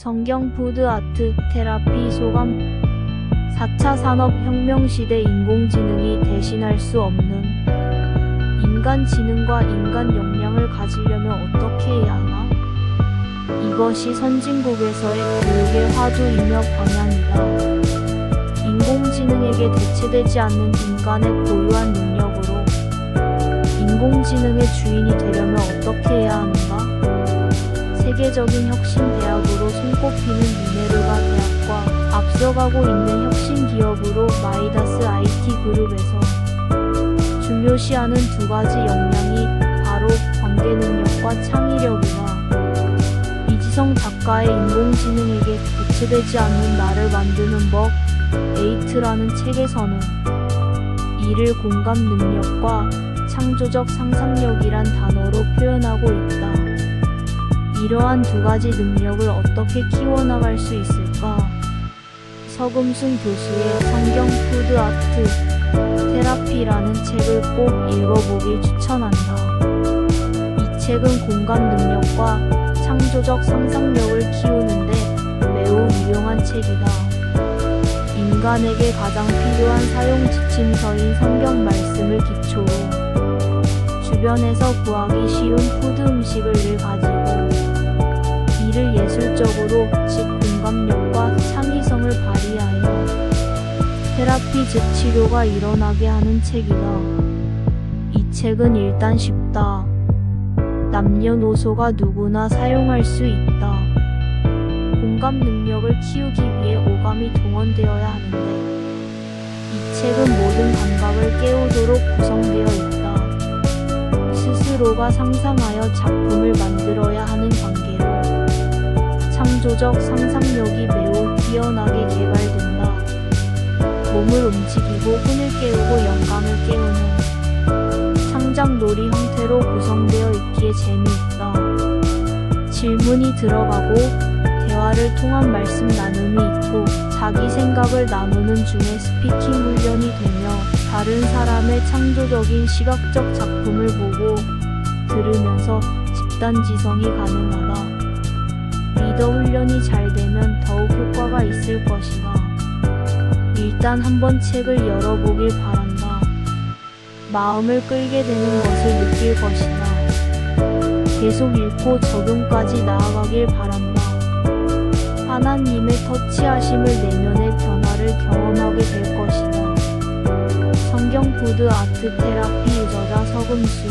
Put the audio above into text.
성경 푸드 아트 테라피 소감 4차 산업혁명 시대 인공지능이 대신할 수 없는 인간 지능과 인간 역량을 가지려면 어떻게 해야 하나? 이것이 선진국에서의 교육의 화두 입력 방향이다. 인공지능에게 대체되지 않는 인간의 고유한 능력으로 인공지능의 주인이 되려면 어떻게 해야 하는가? 세계적인 혁신 대학으로 손꼽히는 미네르바 대학과 앞서가고 있는 혁신 기업으로 마이다스 IT 그룹에서 중요시하는 두 가지 역량이 바로 관계 능력과 창의력이다. 이지성 작가의 인공지능에게 대체되지 않는 나를 만드는 법 에이트라는 책에서는 이를 공감 능력과 창조적 상상력이란 이러한 두 가지 능력을 어떻게 키워나갈 수 있을까? 서금순 교수의 성경 푸드 아트 테라피라는 책을 꼭 읽어보길 추천한다. 이 책은 공감 능력과 창조적 상상력을 키우는데 매우 유용한 책이다. 인간에게 가장 필요한 사용 지침서인 성경 말씀을 기초로 주변에서 구하기 쉬운 푸드 음식을 늘 가지고 이를 예술적으로 즉 공감력과 창의성을 발휘하여 테라피 즉 치료가 일어나게 하는 책이다. 이 책은 일단 쉽다. 남녀노소가 누구나 사용할 수 있다. 공감 능력을 키우기 위해 오감이 동원되어야 하는데 이 책은 모든 감각을 깨우도록 구성되어 있다. 스스로가 상상하여 작품을 만들어야 하는 관계로 창조적 상상력이 매우 뛰어나게 개발된다. 몸을 움직이고 혼을 깨우고 영감을 깨우는 창작놀이 형태로 구성되어 있기에 재미있다. 질문이 들어가고 대화를 통한 말씀 나눔이 있고 자기 생각을 나누는 중에 스피킹 훈련이 되며 다른 사람의 창조적인 시각적 작품을 보고 들으면서 집단지성이 가능하다. 리더 훈련이 잘 되면 더욱 효과가 있을 것이다. 일단 한번 책을 열어보길 바란다. 마음을 끌게 되는 것을 느낄 것이다. 계속 읽고 적용까지 나아가길 바란다. 하나님의 터치하심을 내면의 변화를 경험하게 될 것이다. 성경 푸드 아트 테라피 유저자 서금순